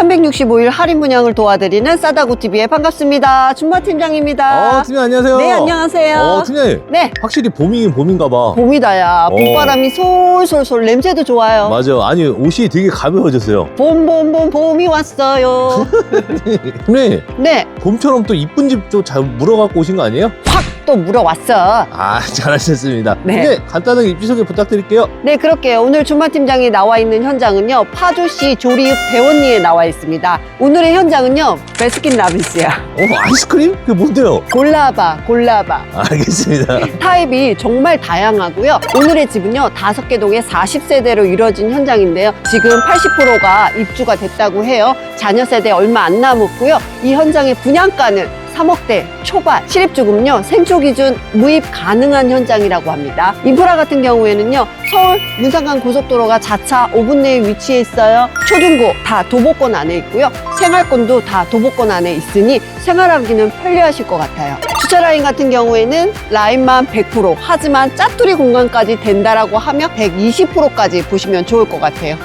365일 할인 분양을 도와드리는 싸다구TV의 반갑습니다. 준마 팀장입니다. 어, 팀장님 안녕하세요. 네, 안녕하세요. 어, 팀장님. 네, 확실히 봄이긴 봄인가 봐. 봄이다야. 어. 봄바람이 솔솔솔 냄새도 좋아요. 맞아. 아니, 옷이 되게 가벼워졌어요. 봄, 봄, 봄, 봄이 왔어요. 팀장님, 네, 봄처럼 또 이쁜 집도 잘 물어갖고 오신 거 아니에요? 확 또 물어왔어. 아, 잘하셨습니다. 네. 네. 간단하게 입지 소개 부탁드릴게요. 네, 그럴게요. 오늘 준마 팀장이 나와 있는 현장은요, 파주시 조리읍 대원리에 나와 있습니다. 오늘의 현장은요, 베스킨 라빈스야. 어, 아이스크림? 그게 뭔데요? 골라봐, 골라봐. 알겠습니다. 타입이 정말 다양하고요. 오늘의 집은요, 다섯 개 동에 40세대로 이루어진 현장인데요. 지금 80%가 입주가 됐다고 해요. 자녀 세대 얼마 안 남았고요. 이 현장의 분양가는 3억대 초반, 실입주금은요, 생초 기준 무입 가능한 현장이라고 합니다. 인프라 같은 경우에는요, 서울 문상간 고속도로가 자차 5분 내에 위치해 있어요. 초중고 다 도보권 안에 있고요. 생활권도 다 도보권 안에 있으니 생활하기는 편리하실 것 같아요. 주차 라인 같은 경우에는 라인만 100% 하지만 짜투리 공간까지 된다라고 하면 120%까지 보시면 좋을 것 같아요.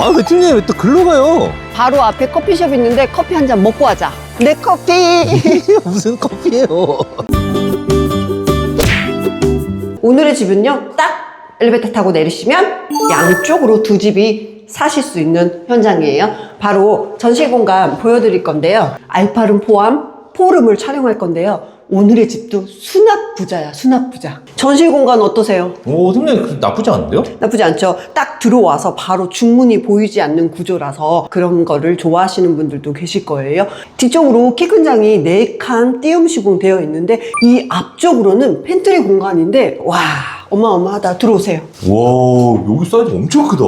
아, 왜 팀장님 왜 또 글로 가요? 바로 앞에 커피숍 있는데 커피 한 잔 먹고 하자. 내 커피. 무슨 커피예요? 오늘의 집은요, 딱 엘리베이터 타고 내리시면 양쪽으로 두 집이 사실 수 있는 현장이에요. 바로 전시 공간 보여드릴 건데요. 알파룸 포함 포름을 촬영할 건데요. 오늘의 집도 수납 부자야, 수납 부자. 전시 공간 어떠세요? 오, 그 나쁘지 않은데요? 나쁘지 않죠? 딱 들어와서 바로 중문이 보이지 않는 구조라서 그런 거를 좋아하시는 분들도 계실 거예요. 뒤쪽으로 키 큰 장이 4칸 띄움 시공되어 있는데 이 앞쪽으로는 팬트리 공간인데 와 어마어마하다 들어오세요. 와, 여기 사이즈 엄청 크다.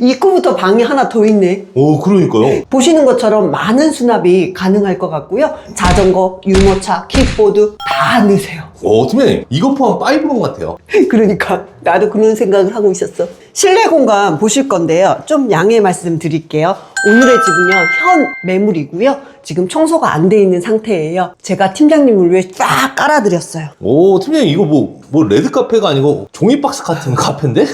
입구부터 방이 하나 더 있네. 오, 그러니까요. 보시는 것처럼 많은 수납이 가능할 것 같고요. 자전거, 유모차, 킥보드 다 넣으세요. 오, 팀장님 이거 포함 파이브룸 같아요. 그러니까 나도 그런 생각을 하고 있었어. 실내 공간 보실 건데요. 좀 양해 말씀 드릴게요. 오늘의 집은요, 현 매물이고요. 지금 청소가 안 돼 있는 상태예요. 제가 팀장님을 위해 쫙 깔아드렸어요. 오, 팀장님 이거 뭐, 뭐 레드 카페가 아니고 종이 박스 같은 카페인데?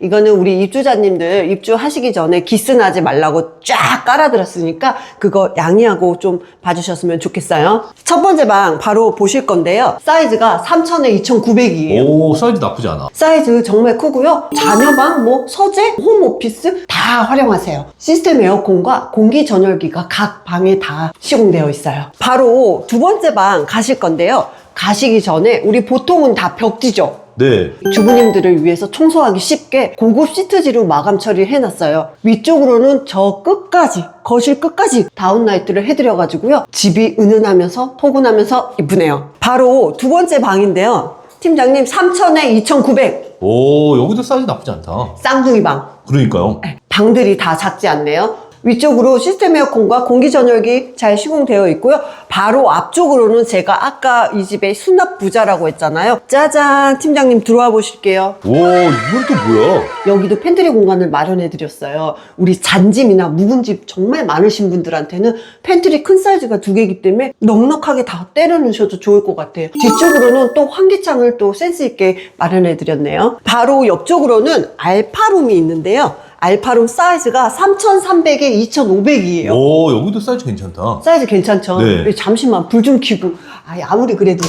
이거는 우리 입주자님들 입주하시기 전에 기스나지 말라고 쫙 깔아드렸으니까 그거 양해하고 좀 봐주셨으면 좋겠어요. 첫 번째 방 바로 보실 건데요. 사이즈가 3000에 2900이에요. 오, 사이즈 나쁘지 않아. 사이즈 정말 크고요. 자녀방, 뭐 서재, 홈오피스 다 활용하세요. 시스템 에어컨과 공기 전열기가 각 방에 다 시공되어 있어요. 바로 두 번째 방 가실 건데요. 가시기 전에 우리 보통은 다 벽지죠. 네. 주부님들을 위해서 청소하기 쉽게 고급 시트지로 마감 처리를 해놨어요. 위쪽으로는 저 끝까지, 거실 끝까지 다운라이트를 해드려가지고요. 집이 은은하면서 포근하면서 이쁘네요. 바로 두 번째 방인데요. 팀장님 3,000에 2,900 오, 여기도 사이즈 나쁘지 않다. 쌍둥이 방. 그러니까요. 방들이 다 작지 않네요. 위쪽으로 시스템 에어컨과 공기 전열기 잘 시공되어 있고요. 바로 앞쪽으로는 제가 아까 이 집의 수납 부자라고 했잖아요. 짜잔, 팀장님 들어와 보실게요. 오, 이건 또 뭐야? 여기도 팬트리 공간을 마련해 드렸어요. 우리 잔짐이나 묵은 집 정말 많으신 분들한테는 팬트리 큰 사이즈가 두 개이기 때문에 넉넉하게 다 때려 넣으셔도 좋을 것 같아요. 뒤쪽으로는 또 환기창을 또 센스 있게 마련해 드렸네요. 바로 옆쪽으로는 알파룸이 있는데요. 알파룸 사이즈가 3,300에 2,500이에요. 오, 여기도 사이즈 괜찮다. 사이즈 괜찮죠? 네. 잠시만 불 좀 켜고 아이, 아무리 그래도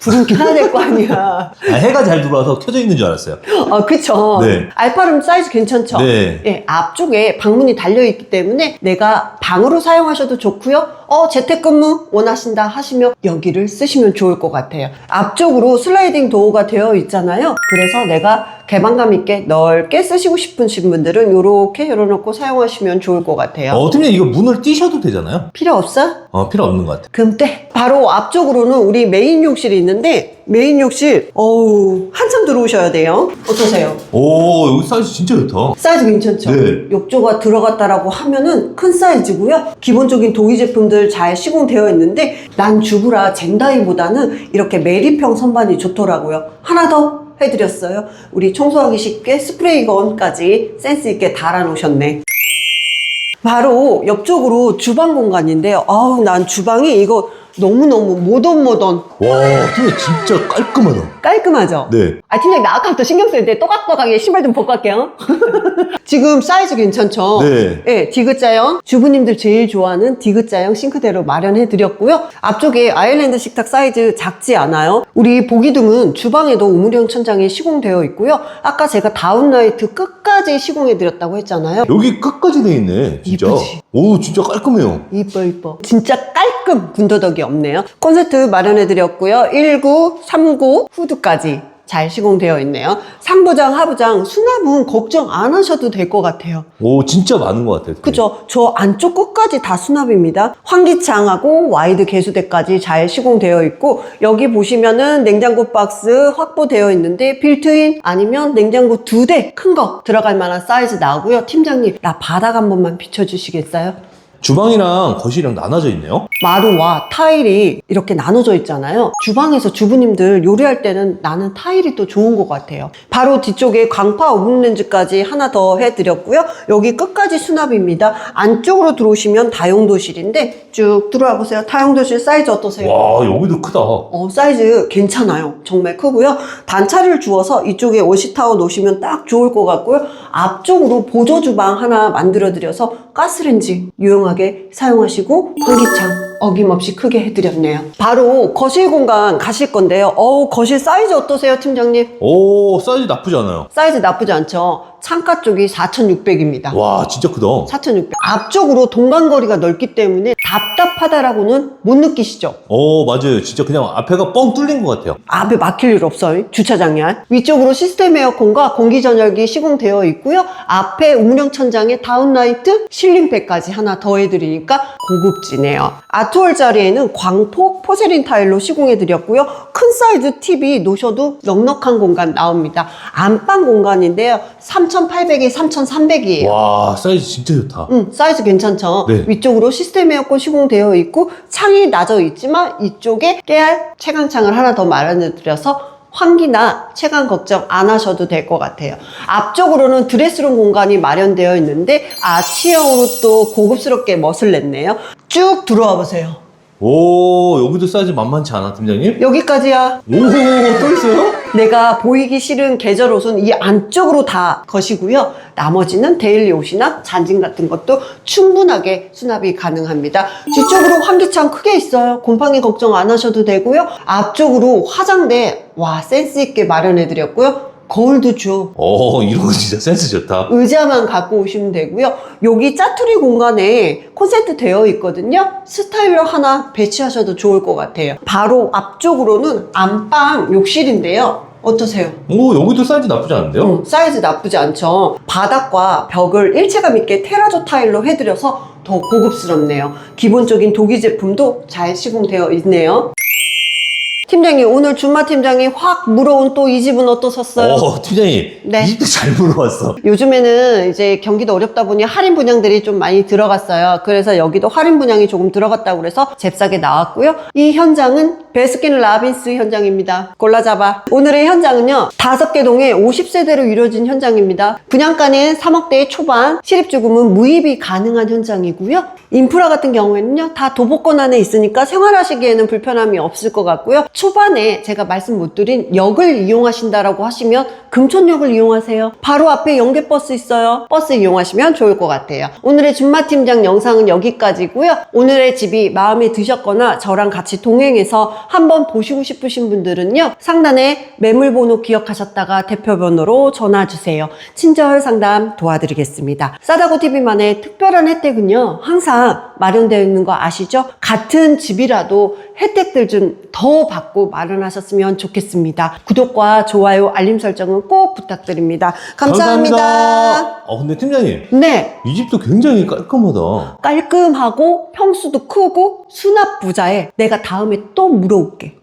불은 켜야 될 거 아니야. 아, 해가 잘 들어와서 켜져 있는 줄 알았어요. 어, 그쵸. 네. 알파룸 사이즈 괜찮죠? 네. 예, 앞쪽에 방문이 달려있기 때문에 내가 방으로 사용하셔도 좋고요. 어, 재택근무 원하신다 하시면 여기를 쓰시면 좋을 것 같아요. 앞쪽으로 슬라이딩 도어가 되어 있잖아요. 그래서 내가 개방감 있게 넓게 쓰시고 싶으신 분들은 이렇게 열어놓고 사용하시면 좋을 것 같아요. 어, 팀장님 이거 문을 띄셔도 되잖아요. 필요 없어? 어, 필요 없는 것 같아. 그럼 돼. 바로 앞쪽으로는 우리 메인 욕실이 있는데 메인 욕실 어우 한참 들어오셔야 돼요. 어떠세요? 오, 여기 사이즈 진짜 좋다. 사이즈 괜찮죠? 네. 욕조가 들어갔다라고 하면은 큰 사이즈고요. 기본적인 도기 제품들 잘 시공되어 있는데 난 주부라 젠다이보다는 이렇게 매립형 선반이 좋더라고요. 하나 더 해드렸어요. 우리 청소하기 쉽게 스프레이 건까지 센스 있게 달아놓으셨네. 바로 옆쪽으로 주방 공간인데요. 아우, 난 주방이 이거 너무너무 모던 모던 와, 팀장님 진짜 깔끔하다. 깔끔하죠? 네. 아, 팀장님, 나 아까부터 신경 쓰는데 또각또각하게 신발 좀 벗고 갈게요. 지금 사이즈 괜찮죠? 네. 네, 디귿자형. 주부님들 제일 좋아하는 디귿자형 싱크대로 마련해 드렸고요. 앞쪽에 아일랜드 식탁 사이즈 작지 않아요. 우리 보기둥은 주방에도 우물형 천장이 시공되어 있고요. 아까 제가 다운라이트 끝까지 시공해 드렸다고 했잖아요. 여기 끝까지 돼 있네. 진짜. 이쁘지? 오, 진짜 깔끔해요. 이뻐 이뻐 진짜 깔끔 군더더기 없네요. 콘센트 마련해드렸고요. 19, 39 후드까지 잘 시공되어 있네요. 상부장 하부장 수납은 걱정 안 하셔도 될 것 같아요. 오, 진짜 많은 것 같아요. 그죠 저 안쪽 끝까지 다 수납입니다. 환기창하고 와이드 개수대까지 잘 시공되어 있고 여기 보시면은 냉장고 박스 확보되어 있는데 빌트인 아니면 냉장고 두 대 큰 거 들어갈 만한 사이즈 나오고요. 팀장님 나 바닥 한 번만 비춰주시겠어요? 주방이랑 거실이랑 나눠져 있네요. 마루와 타일이 이렇게 나눠져 있잖아요. 주방에서 주부님들 요리할 때는 나는 타일이 또 좋은 것 같아요. 바로 뒤쪽에 광파 오븐 렌즈까지 하나 더 해드렸고요. 여기 끝까지 수납입니다. 안쪽으로 들어오시면 다용도실인데 쭉 들어와 보세요. 다용도실 사이즈 어떠세요? 와, 여기도 크다. 어, 사이즈 괜찮아요. 정말 크고요. 단차를 주어서 이쪽에 워시타워 놓으시면 딱 좋을 것 같고요. 앞쪽으로 보조 주방 하나 만들어 드려서 가스렌지 유용하 게 사용하시고 환기창 어김없이 크게 해드렸네요. 바로 거실 공간 가실 건데요. 어우, 거실 사이즈 어떠세요, 팀장님? 오, 사이즈 나쁘지 않아요. 사이즈 나쁘지 않죠? 창가 쪽이 4,600입니다. 와, 진짜 크다. 4,600. 앞쪽으로 동간거리가 넓기 때문에 답답하다라고는 못 느끼시죠? 오, 맞아요. 진짜 그냥 앞에가 뻥 뚫린 것 같아요. 앞에 막힐 일 없어요. 주차장이. 위쪽으로 시스템 에어컨과 공기 전열기 시공되어 있고요. 앞에 우물형 천장에 다운라이트, 실링팩까지 하나 더해드리니까 고급지네요. 아 트월 자리에는 광폭 포세린 타일로 시공해 드렸고요. 큰 사이즈 TV 놓으셔도 넉넉한 공간 나옵니다. 안방 공간인데요. 3,800에 3,300이에요. 와, 사이즈 진짜 좋다. 음, 사이즈 괜찮죠? 네. 위쪽으로 시스템 에어컨 시공되어 있고 창이 낮아 있지만 이쪽에 깨알 채광창을 하나 더 마련해 드려서 환기나 채광 걱정 안 하셔도 될 것 같아요. 앞쪽으로는 드레스룸 공간이 마련되어 있는데 아치형으로 또 고급스럽게 멋을 냈네요. 쭉 들어와 보세요. 오, 여기도 사이즈 만만치 않아, 팀장님? 여기까지야. 오, 또 있어요? 내가 보이기 싫은 계절 옷은 이 안쪽으로 다 것이고요. 나머지는 데일리 옷이나 잔진 같은 것도 충분하게 수납이 가능합니다. 뒤쪽으로 환기창 크게 있어요. 곰팡이 걱정 안 하셔도 되고요. 앞쪽으로 화장대 와 센스 있게 마련해 드렸고요. 거울도 줘. 오, 이런 거 진짜 센스 좋다. 의자만 갖고 오시면 되고요. 여기 짜투리 공간에 콘센트 되어 있거든요. 스타일러 하나 배치하셔도 좋을 것 같아요. 바로 앞쪽으로는 안방 욕실인데요. 어떠세요? 오, 여기도 사이즈 나쁘지 않은데요? 음, 사이즈 나쁘지 않죠. 바닥과 벽을 일체감 있게 테라조 타일로 해드려서 더 고급스럽네요. 기본적인 독일 제품도 잘 시공되어 있네요. 팀장님, 오늘 준마 팀장이 확 물어온 또 이 집은 어떠셨어요? 오, 팀장님. 네. 이 집도 잘 물어봤어. 요즘에는 이제 경기도 어렵다 보니 할인 분양들이 좀 많이 들어갔어요. 그래서 여기도 할인 분양이 조금 들어갔다고 그래서 잽싸게 나왔고요. 이 현장은 베스킨 라빈스 현장입니다. 골라잡아. 오늘의 현장은요. 다섯 개 동에 50세대로 이루어진 현장입니다. 분양가는 3억대 초반, 실입주금은 무입이 가능한 현장이고요. 인프라 같은 경우에는요. 다 도보권 안에 있으니까 생활하시기에는 불편함이 없을 것 같고요. 초반에 제가 말씀 못 드린 역을 이용하신다라고 하시면 금촌역을 이용하세요. 바로 앞에 연계버스 있어요. 버스 이용하시면 좋을 것 같아요. 오늘의 준마팀장 영상은 여기까지고요. 오늘의 집이 마음에 드셨거나 저랑 같이 동행해서 한번 보시고 싶으신 분들은요. 상단에 매물번호 기억하셨다가 대표번호로 전화주세요. 친절 상담 도와드리겠습니다. 싸다고TV만의 특별한 혜택은요. 항상 마련되어 있는 거 아시죠? 같은 집이라도 혜택들 좀 더 받고 마련하셨으면 좋겠습니다. 구독과 좋아요, 알림 설정은 꼭 부탁드립니다. 감사합니다. 어, 근데 팀장님. 네. 이 집도 굉장히 깔끔하다. 깔끔하고 평수도 크고 수납 부자에 내가 다음에 또 물어올게.